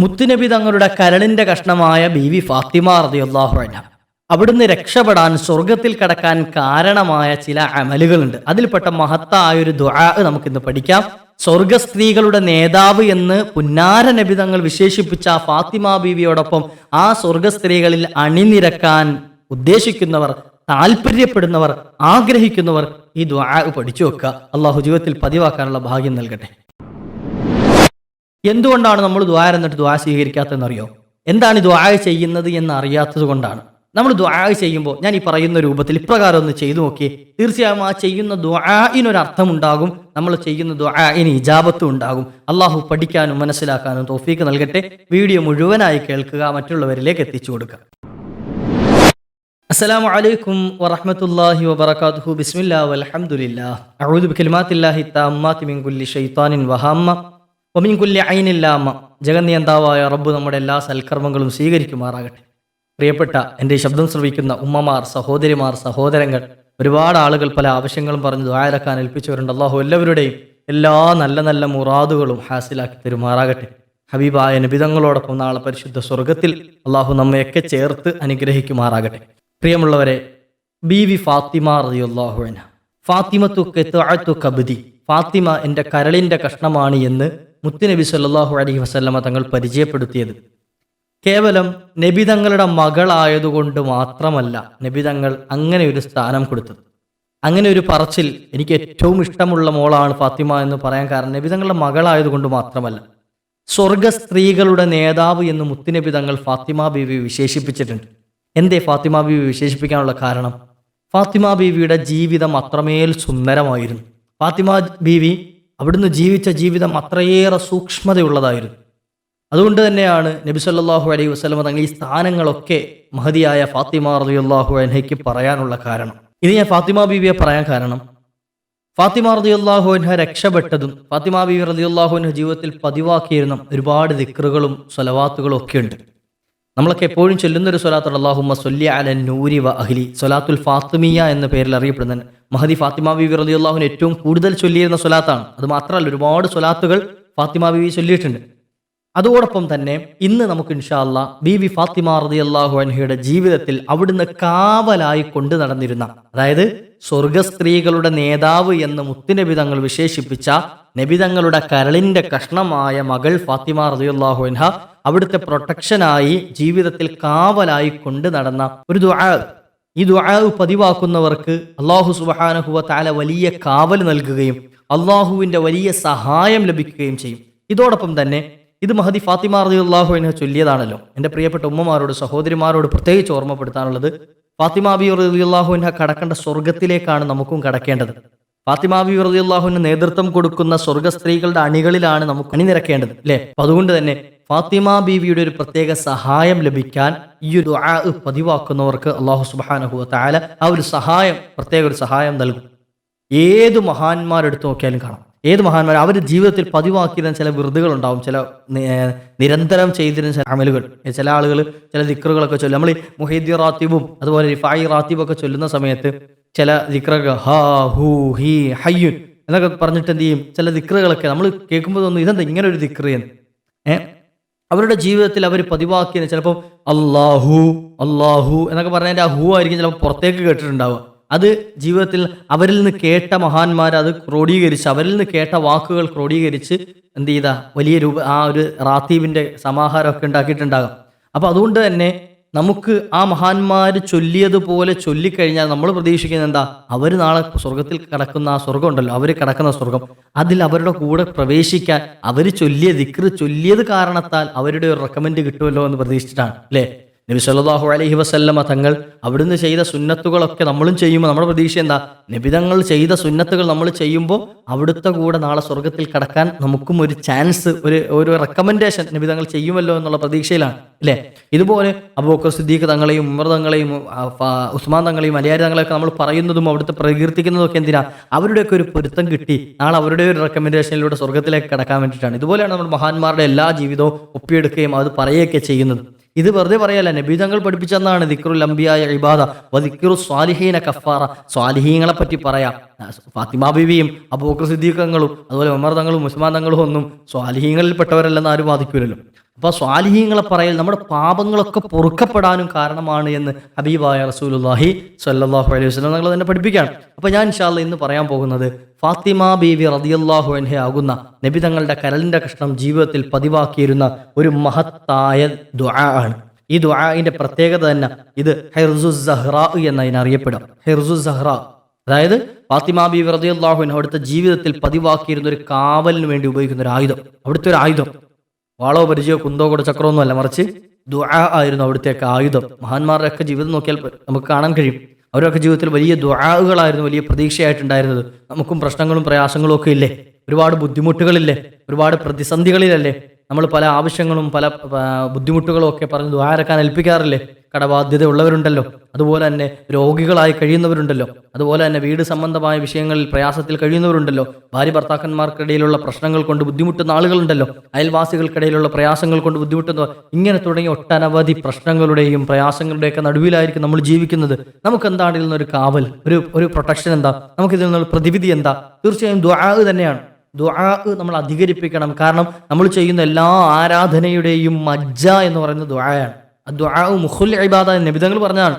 മുത്തുനബി തങ്ങളുടെ കരളിന്റെ കഷ്ണമായ ബീവി ഫാത്തിമ അൻഹ. അവിടുന്ന് രക്ഷപ്പെടാൻ സ്വർഗത്തിൽ കടക്കാൻ കാരണമായ ചില അമലുകളുണ്ട്. അതിൽപ്പെട്ട മഹത്തായ ഒരു ദുആ നമുക്കിന്ന് പഠിക്കാം. സ്വർഗ സ്ത്രീകളുടെ നേതാവ് എന്ന് പുന്നാര നബി തങ്ങൾ വിശേഷിപ്പിച്ച ഫാത്തിമ ബീവിയോടൊപ്പം ആ സ്വർഗ സ്ത്രീകളിൽ അണിനിരക്കാൻ ഉദ്ദേശിക്കുന്നവർ താല്പര്യപ്പെടുന്നവർ ആഗ്രഹിക്കുന്നവർ ഈ ദ്വാ പഠിച്ചു വെക്കുക. അള്ളാഹു ജീവിതത്തിൽ പതിവാക്കാനുള്ള ഭാഗ്യം നൽകട്ടെ. എന്തുകൊണ്ടാണ് നമ്മൾ ദ്വാ എന്നിട്ട് ദ്വാ സ്വീകരിക്കാത്തതെന്നറിയോ? എന്താണ് ദ്വാ ചെയ്യുന്നത് എന്ന് അറിയാത്തത് കൊണ്ടാണ്. നമ്മൾ ദ്വാ ചെയ്യുമ്പോൾ ഞാൻ ഈ പറയുന്ന രൂപത്തിൽ ഇപ്രകാരം ഒന്ന് ചെയ്തു നോക്കി തീർച്ചയായും ആ ചെയ്യുന്ന ദ്വാഇനൊരർത്ഥം അർത്ഥമുണ്ടാകും. നമ്മൾ ചെയ്യുന്ന ദ്വാഇന് ഇജാബത്തും ഉണ്ടാകും. അള്ളാഹു പഠിക്കാനും മനസ്സിലാക്കാനും തോഫീക്ക് നൽകട്ടെ. വീഡിയോ മുഴുവനായി കേൾക്കുക മറ്റുള്ളവരിലേക്ക് എത്തിച്ചു കൊടുക്കുക. അസ്സലാമു അലൈക്കും വറഹ്മത്തുള്ളാഹി വബറകാതുഹു. ബിസ്മില്ലാ വൽഹംദുലില്ലാ. അഊദു ബികലിമാത്തില്ലാഹി തമ്മാത്തി മിൻ കുല്ലി ശൈത്താനിൻ വഹമ്മ. വമിൻ കുല്ലി ഐനില്ലാമ ജഗന്നിയന്താവായ റബ്ബ് നമ്മുടെ എല്ലാ സൽക്കർമ്മങ്ങളും സ്വീകരിക്കുമാറാകട്ടെ. പ്രിയപ്പെട്ട എന്റെ ശബ്ദം ശ്രവിക്കുന്ന ഉമ്മമാർ സഹോദരിമാർ സഹോദരങ്ങൾ ഒരുപാട് ആളുകൾ പല ആവശ്യങ്ങളും പറഞ്ഞ് ദ്വാരക്കാൻ ഏൽപ്പിച്ചവരുണ്ട്. അള്ളാഹു എല്ലാവരുടെയും എല്ലാ നല്ല നല്ല മുറാദുകളും ഹാസിലാക്കി തരുമാറാകട്ടെ. ഹബീബായ നബിതങ്ങളോടൊപ്പം നാളെ പരിശുദ്ധ സ്വർഗത്തിൽ അള്ളാഹു നമ്മയൊക്കെ ചേർത്ത് അനുഗ്രഹിക്കുമാറാകട്ടെ. പ്രിയമുള്ളവരെ ബി വി ഫാത്തിമ അൻഹ. ഫാത്തിമത്തു കബ്ദി ഫാത്തിമ എന്റെ കരളിന്റെ കഷ്ണമാണ് എന്ന് മുത്തുനബി സല്ലാഹു അലഹി വസല്ലമ തങ്ങൾ പരിചയപ്പെടുത്തിയത്. കേവലം നബി തങ്ങളുടെ മകളായതുകൊണ്ട് മാത്രമല്ല നബി തങ്ങൾ അങ്ങനെ ഒരു സ്ഥാനം കൊടുത്തത്. അങ്ങനെ ഒരു പറച്ചിൽ എനിക്ക് ഏറ്റവും ഇഷ്ടമുള്ള മോളാണ് ഫാത്തിമ എന്ന് പറയാൻ കാരണം നബി തങ്ങളുടെ മകളായതുകൊണ്ട് മാത്രമല്ല. സ്വർഗ സ്ത്രീകളുടെ നേതാവ് എന്ന് മുത്തുനബി തങ്ങൾ ഫാത്തിമ ബീവി വിശേഷിപ്പിച്ചിട്ടുണ്ട്. എന്തേ ഫാത്തിമ ബീവി വിശേഷിപ്പിക്കാനുള്ള കാരണം? ഫാത്തിമ ബീവിയുടെ ജീവിതം അത്രമേൽ സുന്ദരമായിരുന്നു. ഫാത്തിമ ബീവി അവിടുന്ന് ജീവിച്ച ജീവിതം അത്രയേറെ സൂക്ഷ്മതയുള്ളതായിരുന്നു. അതുകൊണ്ട് തന്നെയാണ് നബി സല്ലാഹു അലൈഹി വസ്ലമ തങ്ങൾ ഈ സ്ഥാനങ്ങളൊക്കെ മഹതിയായ ഫാത്തിമ റളിയല്ലാഹു അൻഹയ്ക്ക് പറയാനുള്ള കാരണം. ഇത് ഞാൻ ഫാത്തിമ ബീവിയെ പറയാൻ കാരണം. ഫാത്തിമ റളിയല്ലാഹു അൻഹ രക്ഷപ്പെട്ടതും ഫാത്തിമ ബീവി റളിയല്ലാഹു അൻഹ ജീവിതത്തിൽ പതിവാക്കിയിരുന്ന ഒരുപാട് ദിക്റുകളും സ്വലവാത്തുകളും ഒക്കെ ഉണ്ട് നമ്മളൊക്കെ എപ്പോഴും ചൊല്ലുന്ന ഒരു സ്വലാത്തുണ്ട് അള്ളാഹുമ്മ സൊല്ലി അല നൂരി വ അഹ്ലി. സൊലാത്തുൽ ഫാത്തിമിയ എന്ന പേരിൽ അറിയപ്പെടുന്ന മഹദി ഫാത്തിമ ബിബി റലി അള്ളാഹുവിന് ഏറ്റവും കൂടുതൽ ചൊല്ലിയിരുന്ന സ്വലാത്താണ്. അത് മാത്രമല്ല ഒരുപാട് സ്വലാത്തുകൾ ഫാത്തിമ ബിബി ചൊല്ലിയിട്ടുണ്ട്. അതോടൊപ്പം തന്നെ ഇന്ന് നമുക്ക് ഇൻഷാല്ല ബി വി ഫാത്തിമ റതി അള്ളാഹു അൻഹയുടെ ജീവിതത്തിൽ അവിടുന്ന് കാവലായി കൊണ്ടു നടന്നിരുന്ന അതായത് സ്വർഗ സ്ത്രീകളുടെ നേതാവ് എന്ന് മുത്തുനബി തങ്ങൾ വിശേഷിപ്പിച്ച നബിതങ്ങളുടെ കരളിന്റെ കഷ്ണമായ മകൾ ഫാത്തിമ അള്ളാഹു അൻഹ അവിടുത്തെ പ്രൊട്ടക്ഷനായി ജീവിതത്തിൽ കാവലായി കൊണ്ട് നടന്ന ഒരു ദുആ. ഈ ദുആ പതിവാക്കുന്നവർക്ക് അള്ളാഹു സുബഹാനഹുവ താല വലിയ കാവൽ നൽകുകയും അള്ളാഹുവിന്റെ വലിയ സഹായം ലഭിക്കുകയും ചെയ്യും. ഇതോടൊപ്പം തന്നെ ഇത് മഹദി ഫാത്തിമ റളിയല്ലാഹു അൻഹ ചൊല്ലിയതാണല്ലോ. എന്റെ പ്രിയപ്പെട്ട ഉമ്മമാരോട് സഹോദരിമാരോട് പ്രത്യേകിച്ച് ഓർമ്മപ്പെടുത്താനുള്ളത് ഫാത്തിമ ബി റതി അൻഹ കടക്കേണ്ട സ്വർഗത്തിലേക്കാണ് നമുക്കും കടക്കേണ്ടത്. ഫാത്തിമ ബി അള്ളാഹുവിന് നേതൃത്വം കൊടുക്കുന്ന സ്വർഗ സ്ത്രീകളുടെ അണികളിലാണ് നമുക്ക് അണിനിരക്കേണ്ടത് അല്ലേ? അതുകൊണ്ട് തന്നെ ഫാത്തിമ ബീവിയുടെ ഒരു പ്രത്യേക സഹായം ലഭിക്കാൻ ഈ ഒരു പതിവാക്കുന്നവർക്ക് അള്ളാഹു തആല ആ ഒരു സഹായം പ്രത്യേക ഒരു സഹായം നൽകും. ഏത് മഹാന്മാരെടുത്ത് നോക്കിയാലും കാണാം. ഏത് മഹാന്മാർ അവർ ജീവിതത്തിൽ പതിവാക്കിയിരുന്ന ചില വെറുതുകൾ ഉണ്ടാവും ചില നിരന്തരം ചെയ്തിരുന്ന ചില അമലുകൾ. ചില ആളുകൾ ചില ദിക്റുകളൊക്കെ ചൊല്ലും. നമ്മൾ ഈ മുഹീദ്ദി റാത്തിബും അതുപോലെ റിഫായി റാത്തിബും ഒക്കെ ചൊല്ലുന്ന സമയത്ത് ചില ദിക്റുകൾ ഹാ ഹൂ ഹി ഹയ്യുൻ എന്നൊക്കെ പറഞ്ഞിട്ട് എന്ത് ചെയ്യും? ചില ദിക്റുകളൊക്കെ നമ്മൾ കേൾക്കുമ്പോൾ തോന്നുന്നു ഇതെന്താ ഇങ്ങനെ ഒരു ദിക്റ് എന്ന്? ഏഹ് അവരുടെ ജീവിതത്തിൽ അവർ പതിവാക്കിയത് ചിലപ്പോൾ അള്ളാഹു അള്ളാഹു എന്നൊക്കെ പറഞ്ഞതിന്റെ ആ ഹൂ ആയിരിക്കും ചിലപ്പോൾ പുറത്തേക്ക് കേട്ടിട്ടുണ്ടാവുക. അത് ജീവിതത്തിൽ അവരിൽ നിന്ന് കേട്ട മഹാന്മാർ അത് ക്രോഡീകരിച്ച് അവരിൽ നിന്ന് കേട്ട വാക്കുകൾ ക്രോഡീകരിച്ച് എന്ത് ചെയ്താ? വലിയ രൂപ ആ ഒരു റാത്തീബിന്റെ സമാഹാരമൊക്കെ ഉണ്ടാക്കിയിട്ടുണ്ടാകാം. അപ്പോൾ അതുകൊണ്ട് തന്നെ നമുക്ക് ആ മഹാന്മാർ ചൊല്ലിയതുപോലെ ചൊല്ലിക്കഴിഞ്ഞാൽ നമ്മൾ പ്രതീക്ഷിക്കുന്നത് എന്താ? അവർ നാളെ സ്വർഗത്തിൽ കിടക്കുന്ന ആ സ്വർഗം ഉണ്ടല്ലോ അവർ കിടക്കുന്ന സ്വർഗം അതിൽ അവരുടെ കൂടെ പ്രവേശിക്കാൻ അവർ ചൊല്ലിയ ദിക്ർ ചൊല്ലിയത് കാരണത്താൽ അവരുടെ ഒരു റെക്കമെൻഡ് കിട്ടുമല്ലോ എന്ന് പ്രതീക്ഷിച്ചിട്ടാണ് അല്ലേ? നബി സല്ലാഹു അലഹി വസല്ലമ തങ്ങൾ അവിടുന്ന് ചെയ്ത സുന്നത്തുകളൊക്കെ നമ്മളും ചെയ്യുമ്പോൾ നമ്മുടെ പ്രതീക്ഷ എന്താ? നബിതങ്ങൾ ചെയ്ത സുന്നത്തുകൾ നമ്മൾ ചെയ്യുമ്പോൾ അവിടുത്തെ കൂടെ നാളെ സ്വർഗത്തിൽ കടക്കാൻ നമുക്കും ഒരു ചാൻസ് ഒരു ഒരു റെക്കമെൻഡേഷൻ നബിതങ്ങൾ ചെയ്യുമല്ലോ എന്നുള്ള പ്രതീക്ഷയിലാണ് അല്ലേ? ഇതുപോലെ അബൂബക്കർ സിദ്ദീഖ് തങ്ങളെയും ഉമർ തങ്ങളെയും ഉസ്മാൻ തങ്ങളെയും മലയാളി തങ്ങളെയൊക്കെ നമ്മൾ പറയുന്നതും അവിടുത്തെ പ്രകീർത്തിക്കുന്നതും ഒക്കെ എന്തിനാ? അവരുടെയൊക്കെ ഒരു പൊരുത്തം കിട്ടി. നാളെ അവരുടെ ഒരു റെക്കമെൻഡേഷനിലൂടെ സ്വർഗത്തിലേക്ക് കടക്കാൻ വേണ്ടിയിട്ടാണ്. ഇതുപോലെയാണ് നമ്മൾ മഹാന്മാരുടെ എല്ലാ ജീവിതവും ഒപ്പിയെടുക്കുകയും അത് പറയുകയൊക്കെ ചെയ്യുന്നത്. ഇത് വെറുതെ പറയല്ല നബി തങ്ങൾ പഠിപ്പിച്ചെന്നാണ് ദിക്റുൽ അംബിയായ ഇബാദ വ ദിക്റു സ്വാലിഹീന കഫാറ. സ്വാലിഹീങ്ങളെ പറ്റി പറയാം. ഫാത്തിമ ബീവിയും അബൂബക്കർ സിദ്ദീഖങ്ങളും അതുപോലെ ഉമർ തങ്ങളും ഉസ്മാൻ തങ്ങളും ഒന്നും സ്വാലിഹീങ്ങളിൽപ്പെട്ടവരല്ലെന്ന് ആരും വാദിക്കൂലല്ലോ. അപ്പോൾ സ്വാലിഹീങ്ങളെ പറയൽ നമ്മുടെ പാപങ്ങളൊക്കെ പൊറുക്കപ്പെടാനും കാരണമാണ് എന്ന് ഹബീബായ റസൂലുല്ലാഹി സല്ലാഹു അലൈഹി വസ്ലം നിങ്ങൾ തന്നെ പഠിപ്പിക്കുകയാണ്. അപ്പോൾ ഞാൻ ഇൻഷാല്ല ഇന്ന് പറയാൻ പോകുന്നത് ഫാത്തിമ ബീവി റതിയല്ലാഹു അൻഹ ആകുന്ന നബി തങ്ങളുടെ കരലിന്റെ കഷ്ണം ജീവിതത്തിൽ പതിവാക്കിയിരുന്ന ഒരു മഹത്തായ ദുആ ആണ്. ഈ ദുആഇന്റെ പ്രത്യേകത തന്നെ ഇത് ഹെർസു സഹ്റ എന്നതിനറിയപ്പെടും ഹെർസു സഹ്റ അതായത് ഫാത്തിമ ബി റദിയല്ലാഹുവിന് അവിടുത്തെ ജീവിതത്തിൽ പതിവാക്കിയിരുന്ന ഒരു കാവലിന് വേണ്ടി ഉപയോഗിക്കുന്ന ഒരു ആയുധം. അവിടുത്തെ ഒരു ആയുധം. വാളോ പരിചയോ കുന്തോ കൂടെ ചക്രമൊന്നും അല്ല മറിച്ച് ദുആ ആയിരുന്നു അവിടുത്തെ ആയുധം. മഹാന്മാരുടെയൊക്കെ ജീവിതം നോക്കിയാൽ നമുക്ക് കാണാൻ കഴിയും. അവരൊക്കെ ജീവിതത്തിൽ വലിയ ദുആകളായിരുന്നു വലിയ പ്രതീക്ഷയായിട്ടുണ്ടായിരുന്നത്. നമുക്കും പ്രശ്നങ്ങളും പ്രയാസങ്ങളും ഒക്കെ ഇല്ലേ? ഒരുപാട് ബുദ്ധിമുട്ടുകളില്ലേ? ഒരുപാട് പ്രതിസന്ധികളിലല്ലേ? നമ്മൾ പല ആവശ്യങ്ങളും പല ബുദ്ധിമുട്ടുകളും ഒക്കെ പറഞ്ഞ് ദ്വാരക്കാൻ ഏൽപ്പിക്കാറില്ലേ? കടബാധ്യത ഉള്ളവരുണ്ടല്ലോ അതുപോലെ തന്നെ രോഗികളായി കഴിയുന്നവരുണ്ടല്ലോ. അതുപോലെ തന്നെ വീട് സംബന്ധമായ വിഷയങ്ങളിൽ പ്രയാസത്തിൽ കഴിയുന്നവരുണ്ടല്ലോ. ഭാര്യ ഭർത്താക്കന്മാർക്കിടയിലുള്ള പ്രശ്നങ്ങൾ കൊണ്ട് ബുദ്ധിമുട്ടുന്ന ആളുകളുണ്ടല്ലോ. അയൽവാസികൾക്കിടയിലുള്ള പ്രയാസങ്ങൾ കൊണ്ട് ബുദ്ധിമുട്ടുന്ന ഇങ്ങനെ തുടങ്ങിയ ഒട്ടനവധി പ്രശ്നങ്ങളുടെയും പ്രയാസങ്ങളുടെയൊക്കെ നടുവിലായിരിക്കും നമ്മൾ ജീവിക്കുന്നത്. നമുക്ക് എന്താണ് ഇതിൽ നിന്നൊരു കാവൽ ഒരു ഒരു പ്രൊട്ടക്ഷൻ എന്താ? നമുക്ക് ഇതിൽ നിന്നുള്ള പ്രതിവിധി എന്താ? തീർച്ചയായും ദ്വാ തന്നെയാണ്. ദുആ നമ്മൾ അധികരിപ്പിക്കണം. കാരണം നമ്മൾ ചെയ്യുന്ന എല്ലാ ആരാധനയുടെയും മജ്ജ എന്ന് പറയുന്നത് ദുആയാണ്. ദുആ മുഖുൽ ഇബാദ നബിതങ്ങൾ പറഞ്ഞാണ്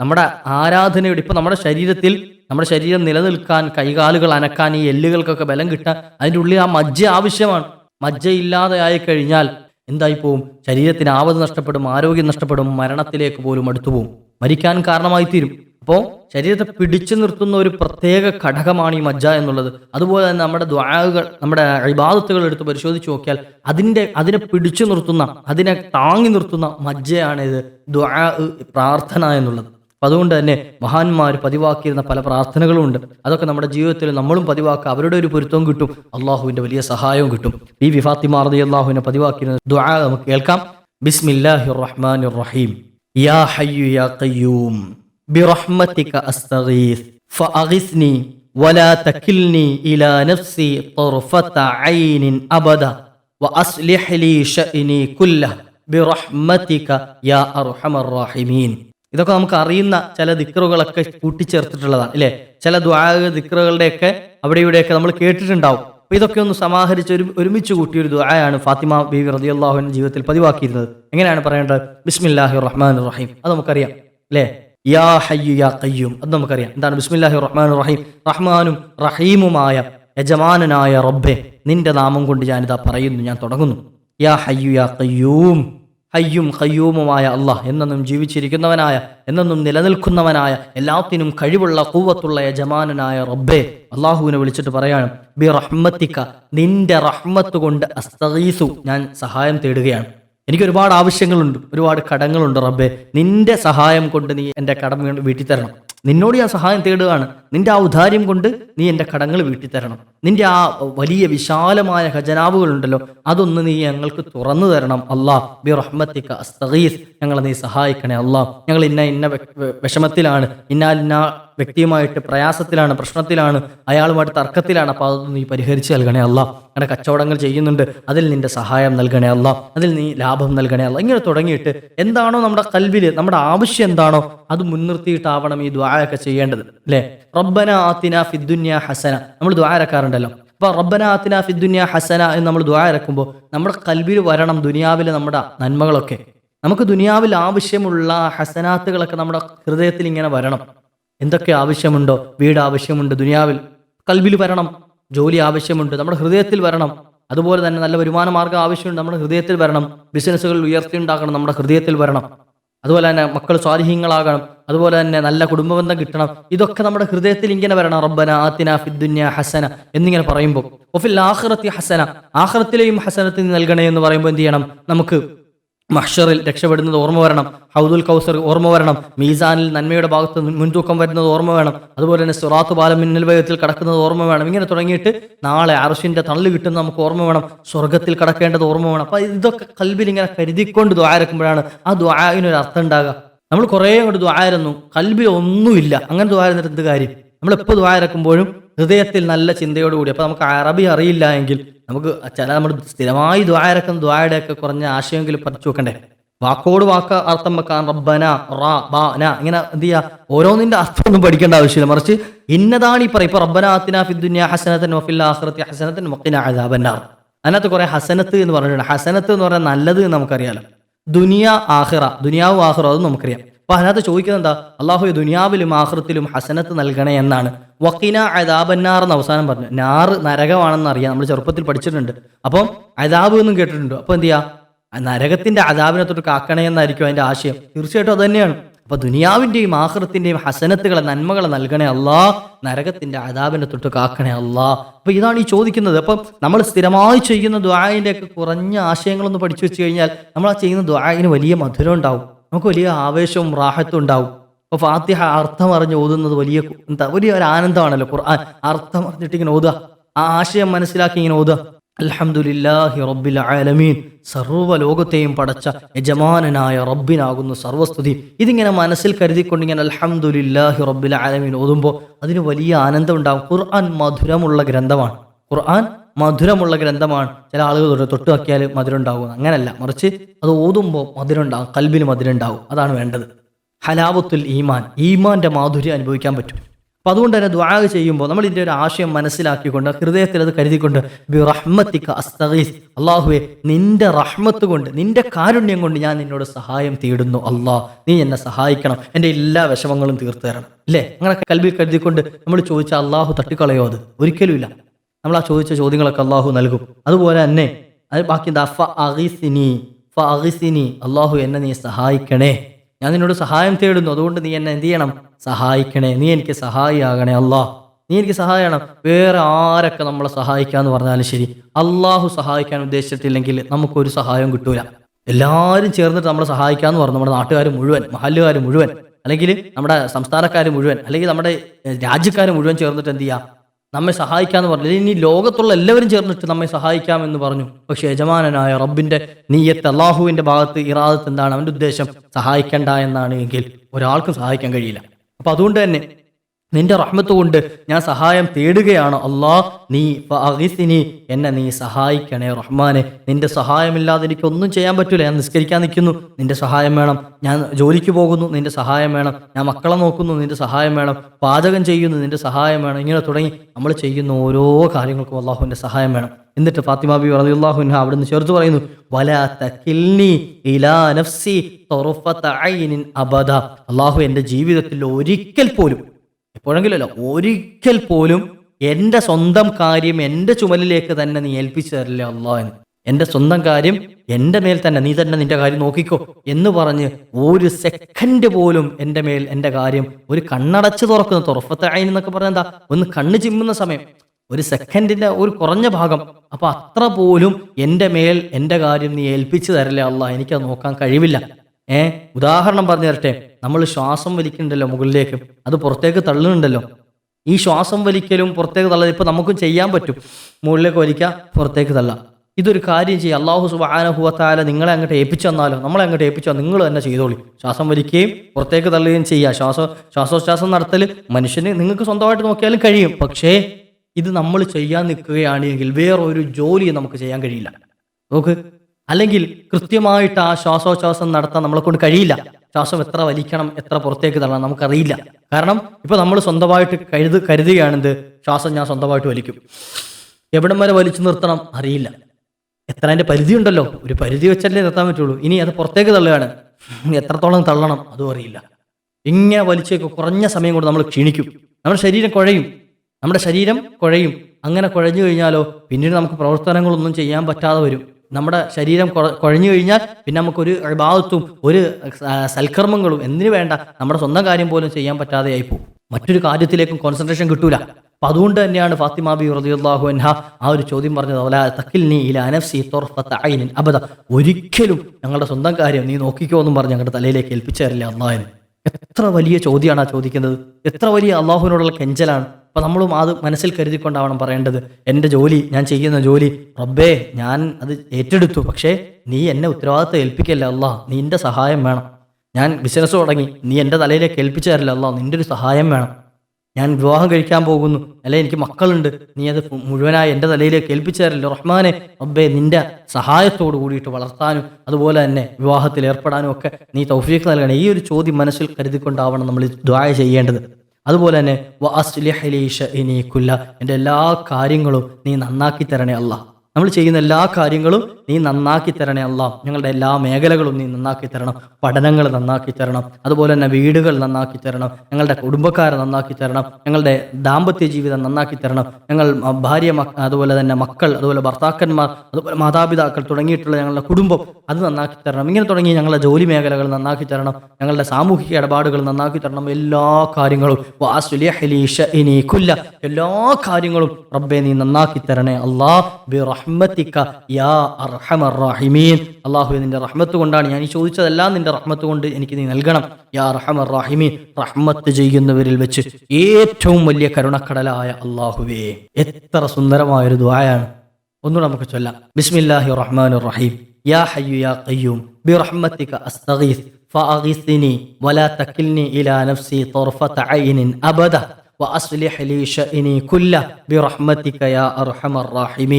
നമ്മുടെ ആരാധനയുടെ ഇപ്പൊ നമ്മുടെ ശരീരത്തിൽ നമ്മുടെ ശരീരം നിലനിൽക്കാൻ കൈകാലുകൾ അനക്കാൻ ഈ എല്ലുകൾക്കൊക്കെ ബലം കിട്ടാൻ അതിന്റെ ഉള്ളിൽ ആ മജ്ജ ആവശ്യമാണ്. മജ്ജ ഇല്ലാതെ ആയി കഴിഞ്ഞാൽ എന്തായി പോവും ശരീരത്തിന് ആവത് നഷ്ടപ്പെടും ആരോഗ്യം നഷ്ടപ്പെടും മരണത്തിലേക്ക് പോലും അടുത്തു പോവും മരിക്കാൻ കാരണമായി തീരും അപ്പോൾ ശരീരത്തെ പിടിച്ചു നിർത്തുന്ന ഒരു പ്രത്യേക ഘടകമാണ് ഈ മജ്ജ എന്നുള്ളത്. അതുപോലെ തന്നെ നമ്മുടെ ദ്വാകൾ നമ്മുടെ ഇബാദത്തുകൾ എടുത്ത് പരിശോധിച്ച് നോക്കിയാൽ അതിന്റെ അതിനെ പിടിച്ചു നിർത്തുന്ന അതിനെ താങ്ങി നിർത്തുന്ന മജ്ജയാണ് ഇത് ദ്വാ പ്രാർത്ഥന എന്നുള്ളത്. അപ്പം അതുകൊണ്ട് തന്നെ മഹാന്മാർ പതിവാക്കിയിരുന്ന പല പ്രാർത്ഥനകളും ഉണ്ട്. അതൊക്കെ നമ്മുടെ ജീവിതത്തിൽ നമ്മളും പതിവാക്കുക അവരുടെ ഒരു പൊരുത്തവും കിട്ടും അള്ളാഹുവിന്റെ വലിയ സഹായവും കിട്ടും. ഈ വിഫാത്തിമാർ അള്ളാഹുവിനെ പതിവാക്കിയിരുന്ന ദ്വാ നമുക്ക് കേൾക്കാം. ബിസ്മില്ലാഹിർ റഹ്മാനിർ റഹീം. യാ ഹയ്യു യാ ഖയ്യൂം. برحمتك أستغيث فأغثني ولا تكلني إلى نفسي طرفة عين أبدا وأصلح لي شأني كله برحمتك يا أرحم الراحمين ഇതൊക്കെ നമുക്ക് അറിയുന്ന ചില ദിക്റുകളൊക്കെ കൂട്ടിച്ചേർത്തിട്ടുള്ളതാണ് അല്ലേ ചില ദ്വാഗ ദിക്റുകളുടെയൊക്കെ അവിടെ ഇവിടെയൊക്കെ നമ്മൾ കേട്ടിട്ടുണ്ടാവും അപ്പൊ ഇതൊക്കെ ഒന്ന് സമാഹരിച്ച് ഒരു ഒരുമിച്ച് കൂട്ടിയ ഒരു ദ്വായാണ് ഫാത്തിമ ബീവി റളിയല്ലാഹുവിന്റെ ജീവിതത്തിൽ പതിവാക്കിയിരുന്നത് എങ്ങനെയാണ് പറയേണ്ടത് ബിസ്മില്ലാഹി റഹ്മാൻ റഹീം അത് നമുക്കറിയാം അല്ലേ യാ ഹയ്യു യാ കയ്യും അത് നമുക്കറിയാം. എന്താണ്? ബിസ്മില്ലാഹി റഹ്മാൻ റഹീം റഹ്മാനും റഹീമുമായ യജമാനനായ റബ്ബെ നിന്റെ നാമം കൊണ്ട് ഞാനിതാ പറയുന്നു ഞാൻ തുടങ്ങുന്നു. യാ ഹയ്യു യാ കയ്യൂം ഹയ്യും കയ്യൂമുമായ അള്ളാഹ് എന്നെന്നും ജീവിച്ചിരിക്കുന്നവനായ എന്നെന്നും നിലനിൽക്കുന്നവനായ എല്ലാത്തിനും കഴിവുള്ള കൂവത്തുള്ള യജമാനനായ റബ്ബെ അള്ളാഹുവിനെ വിളിച്ചിട്ട് പറയാണ് ബി റഹ്മത്തിക്ക നിന്റെ റഹ്മത്ത് കൊണ്ട് അസ്തഗീസു ഞാൻ സഹായം തേടുകയാണ്. എനിക്ക് ഒരുപാട് ആവശ്യങ്ങളുണ്ട് ഒരുപാട് കടങ്ങളുണ്ട് റബ്ബെ. നിന്റെ സഹായം കൊണ്ട് നീ എന്റെ കടം വീട്ടി തരണം നിന്നോട് ഞാൻ സഹായം തേടുകയാണ്. നിന്റെ ആ ഉദാര്യം കൊണ്ട് നീ എന്റെ കടങ്ങൾ വീട്ടി തരണം നിന്റെ ആ വലിയ വിശാലമായ ഖജനാവുകളുണ്ടല്ലോ അതൊന്ന് നീ ഞങ്ങൾക്ക് തുറന്നു തരണം. അള്ളാ ബി റഹ്മത്തിക്ക ഞങ്ങളെ നീ സഹായിക്കണേ അള്ളാ ഞങ്ങൾ ഇന്ന ഇന്ന വിഷമത്തിലാണ്. ഇന്നാൽ ഇന്ന വ്യക്തിയുമായിട്ട് പ്രയാസത്തിലാണ് പ്രശ്നത്തിലാണ് അയാളുമായിട്ട് തർക്കത്തിലാണ്. അപ്പോൾ അതൊന്നും നീ പരിഹരിച്ച് നൽകണേ അല്ല. അങ്ങനെ കച്ചവടങ്ങൾ ചെയ്യുന്നുണ്ട്. അതിൽ നിന്റെ സഹായം നൽകണേ അല്ല. അതിൽ നീ ലാഭം നൽകണേ അല്ല. ഇങ്ങനെ തുടങ്ങിയിട്ട് എന്താണോ നമ്മുടെ കൽവിൽ നമ്മുടെ ആവശ്യം എന്താണോ അത് മുൻനിർത്തിയിട്ടാവണം ഈ ദ്വാരൊക്കെ ചെയ്യേണ്ടത്. അല്ലേ? റബ്ബന ആത്തിന ഫിദ്ദുന്യ ഹസന. നമ്മൾ ദ്വാരക്കാറുണ്ടല്ലോ അപ്പൊ റബ്ബന ആത്തിന ഫിദ്ദുന്യ ഹസന എന്ന് നമ്മൾ ദ്വാരക്കുമ്പോൾ നമ്മുടെ കൽവിൽ വരണം ദുനിയാവിലെ നമ്മുടെ നന്മകളൊക്കെ. നമുക്ക് ദുനിയാവിൽ ആവശ്യമുള്ള ഹസനാത്തുകളൊക്കെ നമ്മുടെ ഹൃദയത്തിൽ ഇങ്ങനെ വരണം. എന്തൊക്കെ ആവശ്യമുണ്ടോ വീട് ആവശ്യമുണ്ട് ദുനിയാവിൽ കൽബിൽ വരണം ജോലി ആവശ്യമുണ്ട് നമ്മുടെ ഹൃദയത്തിൽ വരണം. അതുപോലെ തന്നെ നല്ല വരുമാന മാർഗം ആവശ്യമുണ്ട് നമ്മുടെ ഹൃദയത്തിൽ വരണം. ബിസിനസ്സുകൾ ഉയർത്തിയുണ്ടാക്കണം നമ്മുടെ ഹൃദയത്തിൽ വരണം. അതുപോലെ തന്നെ മക്കൾ സ്വാധീനങ്ങളാകണം അതുപോലെ തന്നെ നല്ല കുടുംബബന്ധം കിട്ടണം. ഇതൊക്കെ നമ്മുടെ ഹൃദയത്തിൽ ഇങ്ങനെ വരണം. റബ്ബന ആത്തിന ഫിദ്ദുന്യ ഹസന എന്നിങ്ങനെ പറയുമ്പോൾ ഒഫിൽ ആഹ്റത്തി ഹസന. ആഹ്റത്തിലെയും ഹസനത്തിന് നൽകണേ എന്ന് പറയുമ്പോൾ എന്ത് ചെയ്യണം? നമുക്ക് മഹ്ഷറിൽ രക്ഷപ്പെടുന്നത് ഓർമ്മ വരണം. ഹൗദുൽ കൗസർ ഓർമ്മ വരണം. മീസാനിൽ നന്മയുടെ ഭാഗത്ത് മുൻതൂക്കം വരുന്നത് ഓർമ്മ വേണം. അതുപോലെ തന്നെ സുറാത്ത് പാലം മിന്നൽ വേഗത്തിൽ കടക്കുന്നത് ഓർമ്മ വേണം. ഇങ്ങനെ തുടങ്ങിയിട്ട് നാളെ അറഷിന്റെ തള്ളു കിട്ടുന്ന നമുക്ക് ഓർമ്മ വേണം. സ്വർഗത്തിൽ കടക്കേണ്ടത് ഓർമ്മ വേണം. അപ്പൊ ഇതൊക്കെ കൽബിൽ ഇങ്ങനെ കരുതിക്കൊണ്ട് ദ്വാരക്കുമ്പോഴാണ് ആ ദ്വായനൊരു അർത്ഥം ഉണ്ടാകുക. നമ്മൾ കുറേ അങ്ങോട്ട് ദ്വാരുന്നു കൽബിൽ ഒന്നുമില്ല. അങ്ങനെ ദ്വാരുന്നിട്ട് എന്ത് കാര്യം? നമ്മൾ എപ്പോൾ ദ്വാരക്കുമ്പോഴും ഹൃദയത്തിൽ നല്ല ചിന്തയോടുകൂടി. അപ്പൊ നമുക്ക് അറബി അറിയില്ല എങ്കിൽ നമുക്ക് ചില നമ്മൾ സ്ഥിരമായി ദ്വാരക്കുന്ന ദ്വാരയുടെ ഒക്കെ കുറഞ്ഞ ആശയമെങ്കിലും പഠിച്ചു വെക്കണ്ടേ. വാക്കോട് വാക്ക് അർത്ഥം വെക്കാൻ റബ്ബന റാ ബാ ന ഇങ്ങനെ എന്ത് ചെയ്യുക ഓരോന്നിന്റെ അർത്ഥം ഒന്നും പഠിക്കേണ്ട ആവശ്യമില്ല. മറിച്ച് ഇന്നതാണ് ഈ പറയും ഇപ്പൊ റബ്ബന ആത്തിന ഫിദ്ദുനിയ ഹസനത്തൻ വഫിൽ ആഖിറതി ഹസനത്തൻ അദാബന്നാർ അതിനകത്ത് കുറെ ഹസനത്ത് എന്ന് പറഞ്ഞിട്ടുണ്ട്. ഹസനത്ത് എന്ന് പറഞ്ഞാൽ നല്ലത് നമുക്കറിയാലോ. ദുനിയ ആഹിറ ദുനിയാവും ആഹിറ അതും നമുക്കറിയാം. അപ്പൊ അതിനകത്ത് ചോദിക്കുന്നത് എന്താ? അള്ളാഹു ദുനിയാവിലും ആഹൃത്തിലും ഹസനത്ത് നൽകണേ എന്നാണ്. വക്കീന അതാബന്നാർ എന്ന് അവസാനം പറഞ്ഞു. നാറ് നരകമാണെന്ന് അറിയാം. നമ്മൾ ചെറുപ്പത്തിൽ പഠിച്ചിട്ടുണ്ട്. അപ്പം അതാബ് എന്നും കേട്ടിട്ടുണ്ട്. അപ്പൊ എന്ത് ചെയ്യാ? നരകത്തിന്റെ അദാബിനെ തൊട്ട് കാക്കണേ എന്നായിരിക്കും അതിന്റെ ആശയം. തീർച്ചയായിട്ടും അത് തന്നെയാണ്. അപ്പൊ ദുനിയാവിന്റെയും ആഹൃത്തിന്റെയും ഹസനത്തുകളെ നന്മകളെ നൽകണേ അല്ലാ നരകത്തിന്റെ അദാബിനെ തൊട്ട് കാക്കണേ അല്ലാ അപ്പൊ ഇതാണ് ഈ ചോദിക്കുന്നത്. അപ്പം നമ്മൾ സ്ഥിരമായി ചെയ്യുന്ന ദ്വായന്റെ ഒക്കെ കുറഞ്ഞ ആശയങ്ങളൊന്ന് പഠിച്ചു വെച്ച് കഴിഞ്ഞാൽ നമ്മൾ ആ ചെയ്യുന്ന ദ്വായന് വലിയ മധുരം ഉണ്ടാവും. നമുക്ക് വലിയ ആവേശവും റാഹത്തും ഉണ്ടാവും. അപ്പൊ ഫാത്തിഹ അർത്ഥം അറിഞ്ഞ് ഓതുന്നത് വലിയ എന്താ വലിയ ഒരു ആനന്ദമാണല്ലോ ഖുർആൻ. അർത്ഥം അറിഞ്ഞിട്ട് ഇങ്ങനെ ഓതുക. ആ ആശയം മനസ്സിലാക്കി ഇങ്ങനെ ഓതുക. അൽഹംദുലില്ലാഹി റബ്ബിൽ ആലമീൻ. സർവ ലോകത്തെയും പടച്ച യജമാനനായ റബ്ബിനാകുന്നു സർവസ്തുതി. ഇതിങ്ങനെ മനസ്സിൽ കരുതിക്കൊണ്ട് ഇങ്ങനെ അൽഹംദുലില്ലാഹി റബ്ബിൽ ആലമീൻ ഓതുമ്പോൾ അതിന് വലിയ ആനന്ദം ഉണ്ടാകും ഖുർആൻ മധുരമുള്ള ഗ്രന്ഥമാണ്. ഖുർആൻ മധുരമുള്ള ഗ്രന്ഥമാണ്. ചില ആളുകൾ തൊട്ട് തൊട്ട് മധുരം ഉണ്ടാകും അങ്ങനല്ല. മറിച്ച് അത് ഓതുമ്പോൾ മധുരം ഉണ്ടാകും കൽബിന് മധുരം ഉണ്ടാകും അതാണ് വേണ്ടത്. ഹലാവത്തുൽ ഈമാൻ. ഈമാന്റെ മാധുര്യം അനുഭവിക്കാൻ പറ്റും. അപ്പൊ അതുകൊണ്ട് തന്നെ ദ്വാ ചെയ്യുമ്പോൾ നമ്മൾ ഇതിന്റെ ഒരു ആശയം മനസ്സിലാക്കിക്കൊണ്ട് ഹൃദയത്തിൽ അത് കരുതിക്കൊണ്ട് ബി റഹ്മത്തിക്ക അസ്തഗീസ്. അള്ളാഹുവെ നിന്റെ റഹ്മത്ത് കൊണ്ട് നിന്റെ കാരുണ്യം കൊണ്ട് ഞാൻ നിന്നോട് സഹായം തേടുന്നു. അള്ളാഹ് നീ എന്നെ സഹായിക്കണം. എന്റെ എല്ലാ വിഷമങ്ങളും തീർത്തു തരണം. ഇല്ലേ? അങ്ങനെ കൽബിൽ കരുതിക്കൊണ്ട് നമ്മൾ ചോദിച്ച അള്ളാഹു തട്ടിക്കളയോ അത്? ഒരിക്കലുമില്ല. നമ്മൾ ആ ചോദിച്ച ചോദ്യങ്ങളൊക്കെ അള്ളാഹു നൽകും. അതുപോലെ തന്നെ അത് ബാക്കി എന്താ? ഫ ഫ അഗിസിനി അള്ളാഹു എന്നെ നീ സഹായിക്കണേ. ഞാൻ നിന്നോട് സഹായം തേടുന്നു. അതുകൊണ്ട് നീ എന്നെ എന്ത് ചെയ്യണം? സഹായിക്കണേ. നീ എനിക്ക് സഹായിയാകണേ അള്ളാഹ് നീ എനിക്ക് സഹായമാണ് വേറെ ആരൊക്കെ നമ്മളെ സഹായിക്കാന്ന് പറഞ്ഞാലും ശരി അള്ളാഹു സഹായിക്കാൻ ഉദ്ദേശിച്ചിട്ടില്ലെങ്കിൽ നമുക്കൊരു സഹായം കിട്ടൂല. എല്ലാവരും ചേർന്നിട്ട് നമ്മളെ സഹായിക്കാന്ന് പറഞ്ഞു. നമ്മുടെ നാട്ടുകാർ മുഴുവൻ മഹല്ലുകാർ മുഴുവൻ അല്ലെങ്കിൽ നമ്മുടെ സംസ്ഥാനക്കാർ മുഴുവൻ അല്ലെങ്കിൽ നമ്മുടെ രാജ്യക്കാർ മുഴുവൻ ചേർന്നിട്ട് എന്ത് ചെയ്യാം? നമ്മെ സഹായിക്കാന്ന് പറഞ്ഞു ഇനി ലോകത്തുള്ള എല്ലാവരും ചേർന്നിട്ട് നമ്മെ സഹായിക്കാമെന്ന് പറഞ്ഞു. പക്ഷെ യജമാനനായ റബ്ബിന്റെ നീയത്ത് അള്ളാഹുവിന്റെ ഭാഗത്ത് ഇറാദത്ത് എന്താണ്? അവന്റെ ഉദ്ദേശം സഹായിക്കണ്ട എന്നാണ് എങ്കിൽ ഒരാൾക്കും സഹായിക്കാൻ കഴിയില്ല. അപ്പൊ അതുകൊണ്ട് തന്നെ നിന്റെ റഹ്മത്ത് കൊണ്ട് ഞാൻ സഹായം തേടുകയാണ്. അള്ളാ നീ അഹിസിനി എന്നെ നീ സഹായിക്കണേ റഹ്മാനെ. നിന്റെ സഹായമില്ലാതെ എനിക്ക് ഒന്നും ചെയ്യാൻ പറ്റൂല. ഞാൻ നിസ്കരിക്കാൻ നിൽക്കുന്നു. നിന്റെ സഹായം വേണം. ഞാൻ ജോലിക്ക് പോകുന്നു. നിന്റെ സഹായം വേണം. ഞാൻ മക്കളെ നോക്കുന്നു. നിന്റെ സഹായം വേണം. പാചകം ചെയ്യുന്നു. നിന്റെ സഹായം വേണം. ഇങ്ങനെ തുടങ്ങി നമ്മൾ ചെയ്യുന്ന ഓരോ കാര്യങ്ങൾക്കും അള്ളാഹുവിന്റെ സഹായം വേണം. എന്നിട്ട് ഫാത്തിമ ബി റളിയല്ലാഹുൻഹ അവിടെ നിന്ന് ചേർത്ത് പറയുന്നു ഇലാ നഫ്സി അബദ. അള്ളാഹു എന്റെ ജീവിതത്തിൽ ഒരിക്കൽ പോലും എപ്പോഴെങ്കിലല്ല ഒരിക്കൽ പോലും എന്റെ സ്വന്തം കാര്യം എന്റെ ചുമലിലേക്ക് തന്നെ നീ ഏൽപ്പിച്ചു തരില്ല അള്ളാഹ് എന്ന്. എന്റെ സ്വന്തം കാര്യം എന്റെ മേൽ തന്നെ നീ തന്നെ നിന്റെ കാര്യം നോക്കിക്കോ എന്ന് പറഞ്ഞ് ഒരു സെക്കൻഡ് പോലും എന്റെ മേൽ എന്റെ കാര്യം ഒരു കണ്ണടച്ച് തുറക്കുന്ന തുറഫത്തെ അയിൻ എന്നൊക്കെ പറഞ്ഞാൽ എന്താ? ഒന്ന് കണ്ണ് ചിമ്മുന്ന സമയം. ഒരു സെക്കൻഡിന്റെ ഒരു കുറഞ്ഞ ഭാഗം. അപ്പൊ അത്ര പോലും എന്റെ മേൽ എന്റെ കാര്യം നീ ഏൽപ്പിച്ചു തരില്ല അള്ളാഹ് എനിക്കത് നോക്കാൻ കഴിവില്ല. ഏഹ് ഉദാഹരണം പറഞ്ഞു തരട്ടെ നമ്മൾ ശ്വാസം വലിക്കുന്നുണ്ടല്ലോ മുകളിലേക്ക്. അത് പുറത്തേക്ക് തള്ളുന്നുണ്ടല്ലോ. ഈ ശ്വാസം വലിക്കലും പുറത്തേക്ക് തള്ളൽ ഇപ്പം നമുക്കും ചെയ്യാൻ പറ്റും. മുകളിലേക്ക് വലിക്കുക പുറത്തേക്ക് തള്ളുക ഇതൊരു കാര്യം ചെയ്യുക അള്ളാഹു സുബാനഹുവത്താല നിങ്ങളെ അങ്ങോട്ട് ഏൽപ്പിച്ചു തന്നാലോ? നമ്മളെ അങ്ങോട്ട് ഏൽപ്പിച്ചോ നിങ്ങൾ തന്നെ ചെയ്തോളി. ശ്വാസം വലിക്കുകയും പുറത്തേക്ക് തള്ളുകയും ചെയ്യുക ശ്വാസ ശ്വാസോച്ഛ്വാസം നടത്തൽ മനുഷ്യന് നിങ്ങൾക്ക് സ്വന്തമായിട്ട് നോക്കിയാലും കഴിയും. പക്ഷേ ഇത് നമ്മൾ ചെയ്യാൻ നിൽക്കുകയാണെങ്കിൽ വേറൊരു ജോലി നമുക്ക് ചെയ്യാൻ കഴിയില്ല. നോക്ക്. അല്ലെങ്കിൽ കൃത്യമായിട്ട് ആ ശ്വാസോച്ഛ്വാസം നടത്താൻ നമ്മളെ കൊണ്ട് കഴിയില്ല. ശ്വാസം എത്ര വലിക്കണം എത്ര പുറത്തേക്ക് തള്ളണം നമുക്കറിയില്ല. കാരണം ഇപ്പൊ നമ്മൾ സ്വന്തമായിട്ട് കരുത് കരുതുകയാണെന്ത്? ശ്വാസം ഞാൻ സ്വന്തമായിട്ട് വലിക്കും. എവിടം വരെ വലിച്ചു നിർത്തണം? അറിയില്ല. എത്ര അതിന്റെ പരിധി ഉണ്ടല്ലോ ഒരു പരിധി വെച്ചല്ലേ നിർത്താൻ പറ്റുള്ളൂ. ഇനി അത് പുറത്തേക്ക് തള്ളുകയാണ്. എത്രത്തോളം തള്ളണം? അതും അറിയില്ല. ഇങ്ങനെ വലിച്ചേക്ക് കുറഞ്ഞ സമയം കൊണ്ട് നമ്മൾ ക്ഷീണിക്കും. നമ്മുടെ ശരീരം കുഴയും. നമ്മുടെ ശരീരം കുഴയും. അങ്ങനെ കുഴഞ്ഞു കഴിഞ്ഞാലോ പിന്നീട് നമുക്ക് പ്രവർത്തനങ്ങളൊന്നും ചെയ്യാൻ പറ്റാതെ വരും. നമ്മുടെ ശരീരം കുഴഞ്ഞു കഴിഞ്ഞാൽ പിന്നെ നമുക്കൊരു ഭാഗത്തും ഒരു സൽക്കർമ്മങ്ങളും എന്തിനു വേണ്ട നമ്മുടെ സ്വന്തം കാര്യം പോലും ചെയ്യാൻ പറ്റാതെ ആയിപ്പോവും മറ്റൊരു കാര്യത്തിലേക്കും കോൺസെൻട്രേഷൻ കിട്ടൂല. അപ്പൊ അതുകൊണ്ട് തന്നെയാണ് ഫാത്തിമ ബി റളിയല്ലാഹു അൻഹ ആ ഒരു ചോദ്യം പറഞ്ഞത്. അവല തക്കിൽ നീ ഇലാ നഫ്സി തൊർഫത്ത അബദ. ഒരിക്കലും ഞങ്ങളുടെ സ്വന്തം കാര്യം നീ നോക്കിക്കോ എന്നും പറഞ്ഞ് ഞങ്ങളുടെ തലയിലേക്ക് ഏൽപ്പിച്ചു തരില്ല അള്ളാഹിന് എത്ര വലിയ ചോദ്യമാണ് ആ ചോദിക്കുന്നത്. എത്ര വലിയ അള്ളാഹുവിനോടുള്ള കെഞ്ചലാണ്. അപ്പൊ നമ്മളും അത് മനസ്സിൽ കരുതിക്കൊണ്ടാവണം പറയേണ്ടത്. എന്റെ ജോലി ഞാൻ ചെയ്യുന്ന ജോലി. റബ്ബേ ഞാൻ അത് ഏറ്റെടുത്തു. പക്ഷേ നീ എന്നെ ഉത്തരവാദിത്തം ഏൽപ്പിക്കല്ല അള്ളാഹ് നിന്റെ സഹായം വേണം. ഞാൻ ബിസിനസ് തുടങ്ങി. നീ എന്റെ തലയിലേക്ക് ഏൽപ്പിച്ചു തരില്ല അല്ല നിന്റെ ഒരു സഹായം വേണം. ഞാൻ വിവാഹം കഴിക്കാൻ പോകുന്നു. അല്ലെ എനിക്ക് മക്കളുണ്ട്. നീ അത് മുഴുവനായി എന്റെ തലയിലേക്ക് ഏൽപ്പിച്ചു തരില്ല? റഹ്മാനെ റബ്ബേ നിന്റെ സഹായത്തോട് കൂടിയിട്ട് വളർത്താനും അതുപോലെ തന്നെ വിവാഹത്തിൽ ഏർപ്പെടാനും ഒക്കെ നീ തൗഫീഖ് നൽകണം. ഈ ഒരു ചോദ്യം മനസ്സിൽ കരുതിക്കൊണ്ടാവണം നമ്മൾ ദ്വായ ചെയ്യേണ്ടത്. അതുപോലെ തന്നെ ഇനീക്കുല്ല എന്റെ എല്ലാ കാര്യങ്ങളും നീ നന്നാക്കി തരണേ അല്ല നമ്മൾ ചെയ്യുന്ന എല്ലാ കാര്യങ്ങളും നീ നന്നാക്കി തരണേ അല്ല ഞങ്ങളുടെ എല്ലാ മേഖലകളും നീ നന്നാക്കി തരണം. പഠനങ്ങൾ നന്നാക്കി തരണം. അതുപോലെ തന്നെ വീടുകൾ നന്നാക്കി തരണം. ഞങ്ങളുടെ കുടുംബക്കാരെ നന്നാക്കി തരണം. ഞങ്ങളുടെ ദാമ്പത്യ ജീവിതം നന്നാക്കി തരണം. ഞങ്ങൾ ഭാര്യ അതുപോലെ തന്നെ മക്കൾ അതുപോലെ ഭർത്താക്കന്മാർ അതുപോലെ മാതാപിതാക്കൾ തുടങ്ങിയിട്ടുള്ള ഞങ്ങളുടെ കുടുംബം അത് നന്നാക്കി തരണം. ഇങ്ങനെ തുടങ്ങി ഞങ്ങളുടെ ജോലി മേഖലകൾ നന്നാക്കി തരണം. ഞങ്ങളുടെ സാമൂഹിക ഇടപാടുകൾ നന്നാക്കി തരണം. എല്ലാ കാര്യങ്ങളും. എല്ലാ കാര്യങ്ങളും റബ്ബെ നീ നന്നാക്കി തരണേ അള്ളാഹ് റഹ്മത്തിക്ക യാ അർഹമർ റാഹിമീൻ അള്ളാഹു നിന്റെ റഹ്മത്ത് കൊണ്ടാണ് ഞാൻ ഈ ചോദിച്ചതെല്ലാം നിന്റെ റഹ്മത്ത് കൊണ്ട് എനിക്ക് നീ നൽകണം. യാ അർഹമർ റാഹിമീൻ റഹ്മത്ത് ചെയ്യുന്നവരിൽ വെച്ച് ഏറ്റവും വലിയ കരുണക്കടലായ അള്ളാഹുവേ എത്ര സുന്ദരമായൊരു ദ്വായാണ് ഒന്നുകൂടെ നമുക്ക് ചൊല്ലാം. ബിസ്മില്ലാഹി റഹ്മാൻ റഹീം യാ ഹയ്യു യാ ഖയ്യൂം ബിറഹ്മത്തിക അസ്തഗീസ് ഫഅഗീസ്നി വലാ തക്കിൽനി ഇലാ നഫ്സി തർഫത ഐനിൻ അബദ.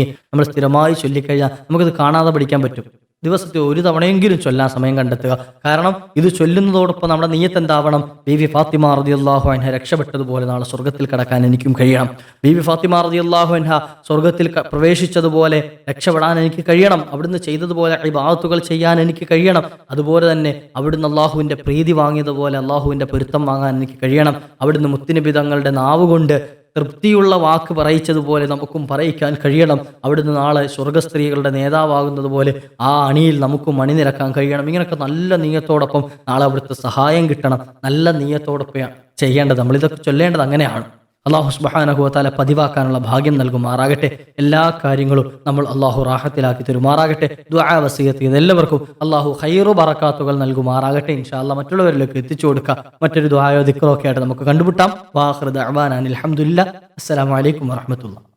നമ്മൾ സ്ഥിരമായി ചൊല്ലിക്കഴിഞ്ഞാൽ നമുക്കത് കാണാതെ പഠിക്കാൻ പറ്റും. ദിവസത്തെ ഒരു തവണയെങ്കിലും ചൊല്ലാൻ സമയം കണ്ടെത്തുക. കാരണം ഇത് ചൊല്ലുന്നതോടൊപ്പം നമ്മുടെ നീയത്ത് എന്താവണം ബി വി ഫാത്തിമ റതി അള്ളാഹു അൻഹ രക്ഷപ്പെട്ടതുപോലെ നാളെ സ്വർഗത്തിൽ കടക്കാൻ എനിക്കും കഴിയണം. ബി വി ഫാത്തിമ റതി അള്ളാഹു അൻഹ സ്വർഗത്തിൽ പ്രവേശിച്ചതുപോലെ രക്ഷപ്പെടാൻ എനിക്ക് കഴിയണം. അവിടുന്ന് ചെയ്തതുപോലെ ഇബാദത്തുകൾ ചെയ്യാൻ എനിക്ക് കഴിയണം. അതുപോലെ തന്നെ അവിടുന്ന് അള്ളാഹുവിന്റെ പ്രീതി വാങ്ങിയതുപോലെ അള്ളാഹുവിന്റെ പൊരുത്തം വാങ്ങാൻ എനിക്ക് കഴിയണം. അവിടുന്ന് മുത്തിനിബിതങ്ങളുടെ നാവ് കൊണ്ട് തൃപ്തിയുള്ള വാക്ക് പറയിച്ചതുപോലെ നമുക്കും പറയിക്കാൻ കഴിയണം. അവിടുന്ന് നാളെ സ്വർഗസ്ത്രീകളുടെ നേതാവാകുന്നത് പോലെ ആ അണിയിൽ നമുക്കും അണിനിരക്കാൻ കഴിയണം. ഇങ്ങനെയൊക്കെ നല്ല നീയത്തോടൊപ്പം നാളെ അവിടുത്തെ സഹായം കിട്ടണം. നല്ല നീയത്തോടൊപ്പം ചെയ്യേണ്ടത് നമ്മളിതൊക്കെ ചൊല്ലേണ്ടത് അങ്ങനെയാണ്. അള്ളാഹു സുബാനഹുവത്താല പതിവാക്കാനുള്ള ഭാഗ്യം നൽകുമാറാകട്ടെ. എല്ലാ കാര്യങ്ങളും നമ്മൾ അള്ളാഹു റാഹത്തിലാക്കി തരുമാറാകട്ടെ. ദ്വാ വസീയത്ത് ചെയ്ത് എല്ലാവർക്കും അള്ളാഹു ഹൈറു ബറക്കാത്തുകൾ നൽകുമാറാകട്ടെ. ഇൻഷാല്ല മറ്റുള്ളവരിലേക്ക് എത്തിച്ചു കൊടുക്കുക മറ്റൊരു ദ്വായോ ദിക്കറോ ഒക്കെ ആയിട്ട് നമുക്ക് കണ്ടുമുട്ടാം. വാഹൃദ് അഹ്വാൻ അനിൽ അലഹമുല്ല അസ്സലാമലൈക്കും വാഹമത്തുള്ള